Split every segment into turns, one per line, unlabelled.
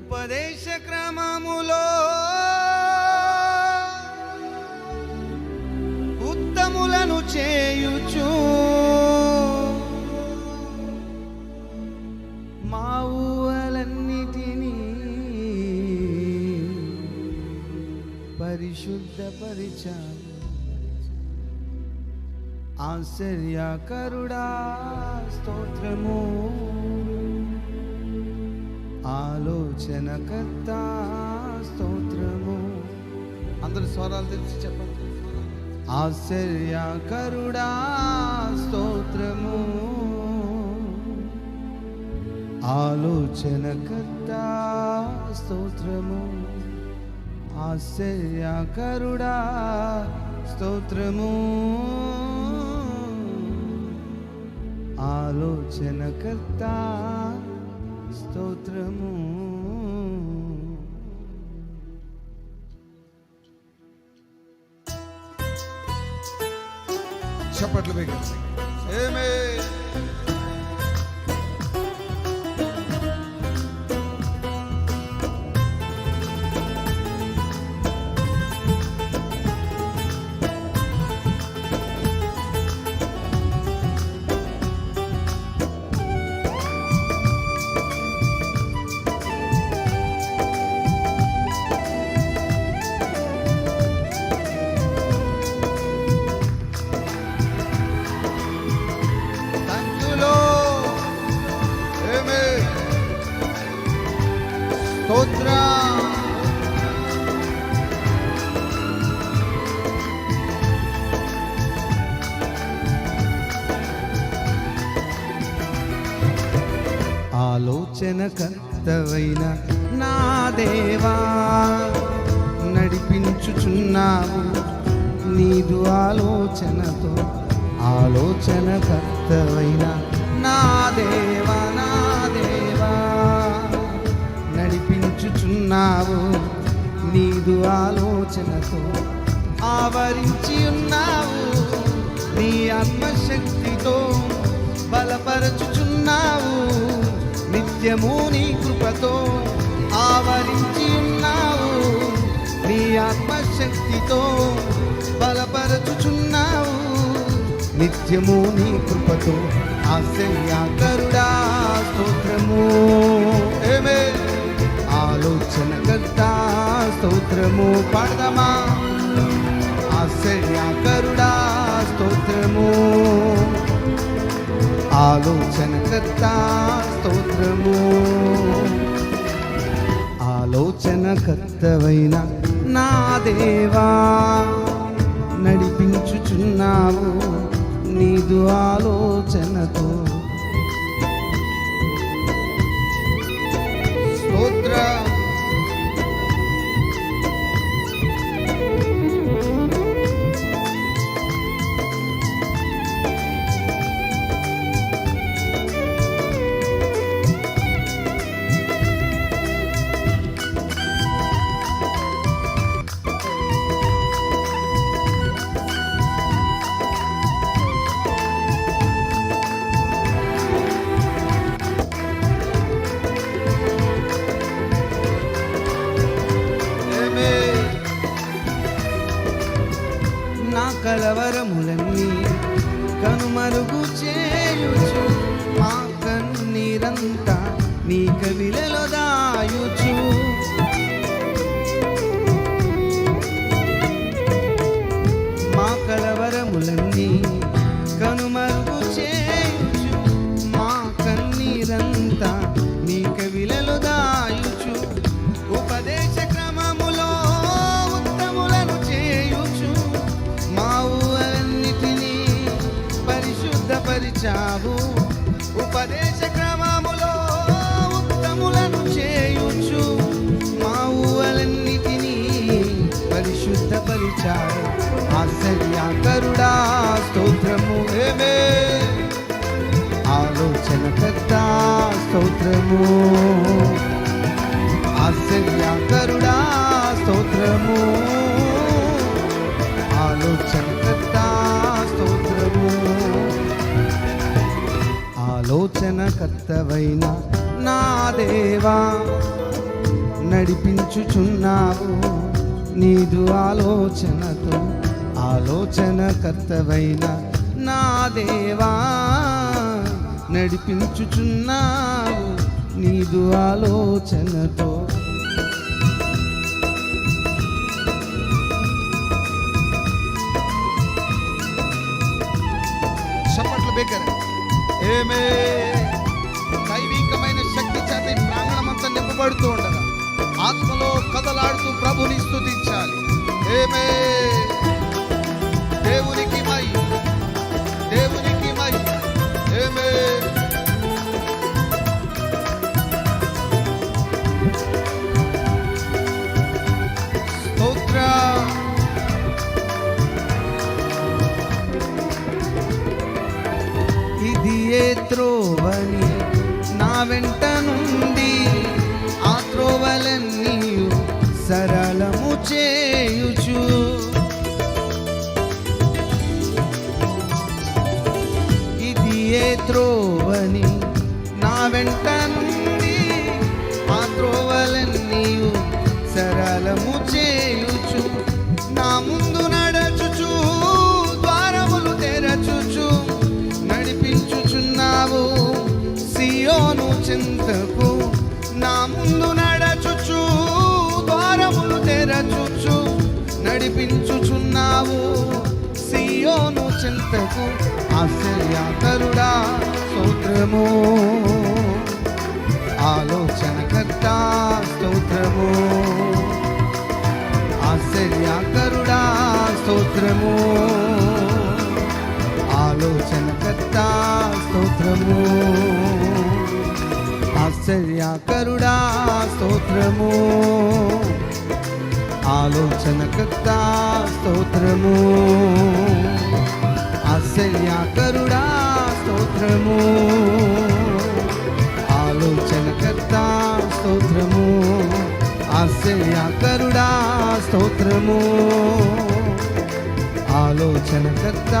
ఉపదేశ క్రమములో ఉత్తములను చేయుచు. మా ఊహలన్నిటినీ పరిశుద్ధపరిచాను. ఆశ్చర్యకరుడా స్తోత్రము. ఆలోచనకర్త స్తోత్రము. అందరు స్వరాలు తెలిసి చెప్పండి. ఆశ్చర్యకరుడా స్తోత్రము. ఆలోచనకర్త స్తోత్రము. ఆశ్చర్యకరుడా స్తోత్రము. ఆలోచనకర్త స్తోత్రము.
చప్పట్లు వేగ
ఏమే ఆలోచన కర్తవైన నా దేవా నడిపించుచున్నావు నీదు ఆలోచనతో. ఆలోచన కర్తవైన నా దేవా నా దేవా నడిపించుచున్నావు నీదు ఆలోచనతో. ఆవరించి ఉన్నావు నీ ఆత్మశక్తితో బలపరచుచున్నావు. నిత్యము నీ కృపతో ఆవరించి ఉన్నావు. నీ ఆత్మశక్తితో బలపరచుచున్నావు. నిత్యము నీ కృపతో ఆశ్చర్యకరుడా స్తోత్రము. ఏమే ఆలోచన కర్త స్తోత్రము. పాడదామా? ఆశ్చర్యకరుడా స్తోత్రము. ఆలోచన కర్త స్తోత్రము. ఆలోచన కర్తవైన నా దేవా నడిపించుచున్నావు నీదు ఆలోచనతో. చేశావు. ఉపదేశ క్రమములో ఉత్తములను చేయుచు మా ఊరన్నిటినీ పరిశుద్ధపరిచావు. ఆశ్చర్యకరుడా స్తోత్రము ఏమే? ఆలోచన కర్త స్తోత్రము ఆశ్చర్యకరుడా కర్తవైన నా దేవా నడిపించుచున్నావు నీదు ఆలోచనతో. ఆలోచన ఆలోచనకర్తవైన నా దేవా నడిపించుచున్నావు నీదు ఆలోచనతో.
చప్పట్లు బేకర్ ఏమే దైవికమైన శక్తి చేత ఈ ప్రాంగణమంతా నింపబడుతూ ఉండగా ఆత్మలో కదలాడుతూ ప్రభుని స్థుతించాలి ఏమే దేవునికి మై దేవునికి మై ఏమే
ఇది ఏ త్రోవని వెంట నుండి ఆ త్రోవలన్నీ సరళము చేయుచు. ఇది ఏ త్రోవని నా వెంట నడిపించుచున్నావు. సియోను చింతకు ఆశ్చర్యకరుడా స్తోత్రము. ఆలోచనకర్త స్తోత్రము. ఆశ్చర్యాకరుడా స్తోత్రము. ఆలోచనకర్త స్తోత్రము. ఆశ్చర్యాకరుడా స్తోత్రము. ఆలోచనకర్త స్తోత్రము. ఆశ్చర్యకరుడా స్తోత్రము. ఆలోచనకర్త స్తోత్రము. ఆశ్చర్యకరుడా స్తోత్రము. ఆలోచనకర్త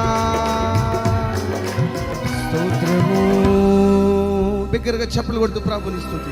స్తోత్రము.
బిగ్గరగా చెప్పులు కొడుతూ ప్రభుని స్తుతి